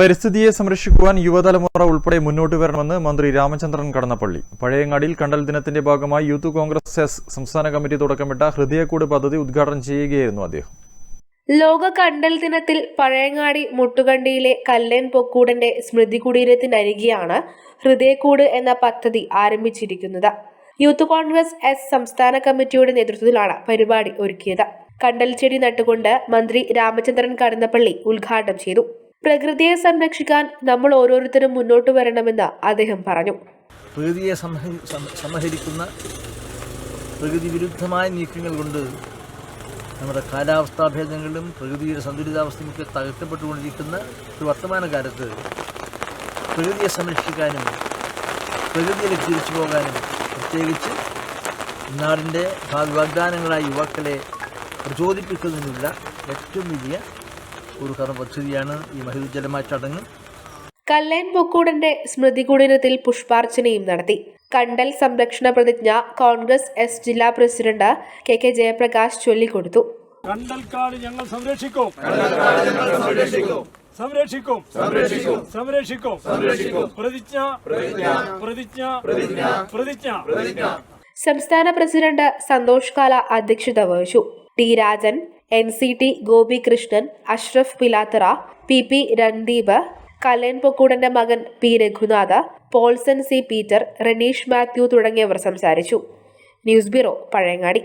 പരിസ്ഥിതിയെ സംരക്ഷിക്കുവാൻ യുവതലമുറ ഉൾപ്പെടെ മുന്നോട്ട് വരണമെന്ന് മന്ത്രി രാമചന്ദ്രൻ കടന്നപ്പള്ളി. പഴയങ്ങാടിയിൽ കണ്ടൽ ദിനത്തിന്റെ ഭാഗമായി യൂത്ത് കോൺഗ്രസ് എസ് സംസ്ഥാന കമ്മിറ്റി തുടക്കമിട്ട ഹൃദയക്കൂട് പദ്ധതി ഉദ്ഘാടനം ചെയ്യുകയായിരുന്നു അദ്ദേഹം. ലോക കണ്ടൽ ദിനത്തിൽ പഴയങ്ങാടി മുട്ടുകണ്ടിയിലെ കല്ലേൻ പൊക്കൂടന്റെ സ്മൃതി കുടീരത്തിനരികെയാണ് ഹൃദയക്കൂട് എന്ന പദ്ധതി ആരംഭിച്ചിരിക്കുന്നത്. യൂത്ത് കോൺഗ്രസ് എസ് സംസ്ഥാന കമ്മിറ്റിയുടെ നേതൃത്വത്തിലാണ് പരിപാടി ഒരുക്കിയത്. കണ്ടൽ ചെടി നട്ടുകൊണ്ട് മന്ത്രി രാമചന്ദ്രൻ കടന്നപ്പള്ളി ഉദ്ഘാടനം ചെയ്തു. പ്രകൃതിയെ സംരക്ഷിക്കാൻ നമ്മൾ ഓരോരുത്തരും മുന്നോട്ട് വരണമെന്ന് അദ്ദേഹം പറഞ്ഞു. പ്രകൃതിയെ സംഹരിക്കുന്ന പ്രകൃതി വിരുദ്ധമായ നീക്കങ്ങൾ കൊണ്ട് നമ്മുടെ കാലാവസ്ഥാ ഭേദങ്ങളിലും പ്രകൃതിയുടെ സന്തുലിതാവസ്ഥയുമൊക്കെ തകർക്കപ്പെട്ടുകൊണ്ടിരിക്കുന്ന ഒരു വർത്തമാനകാലത്ത് പ്രകൃതിയെ സംരക്ഷിക്കാനും പ്രകൃതിയിലേക്ക് തിരിച്ചു പോകാനും പ്രത്യേകിച്ച് നാടിന്റെ വാഗ്ദാനങ്ങളായ യുവാക്കളെ പ്രചോദിപ്പിക്കുന്നതിനുള്ള ഏറ്റവും വലിയ കർമ്മ പദ്ധതിയാണ് ഈ മഹിജലമായ ചടങ്ങ്. കല്ലേൻ പൊക്കൂടന്റെ സ്മൃതി കുടീരത്തിൽ പുഷ്പാർച്ചനയും നടത്തി. കണ്ടൽ സംരക്ഷണ പ്രതിജ്ഞ കോൺഗ്രസ് എസ് ജില്ലാ പ്രസിഡന്റ് കെ കെ ജയപ്രകാശ് ചൊല്ലിക്കൊടുത്തു. കണ്ടൽക്കാട് ഞങ്ങൾ സംരക്ഷിക്കും. സംരക്ഷിക്കും. സംരക്ഷിക്കും. പ്രതിജ്ഞ പ്രതിജ്ഞ പ്രതിജ്ഞ. സംസ്ഥാന പ്രസിഡന്റ് സന്തോഷ് കാല അധ്യക്ഷത വഹിച്ചു. T Rajan N C T Gopikrishnan Ashraf Pilathara P P Randeep Kallen പൊക്കൂടന്റെ മകൻ P Raghunath Paulson C Peter Raneesh Mathew തുടങ്ങിയവർ സംസാരിച്ചു. News bureau Pazhayangadi.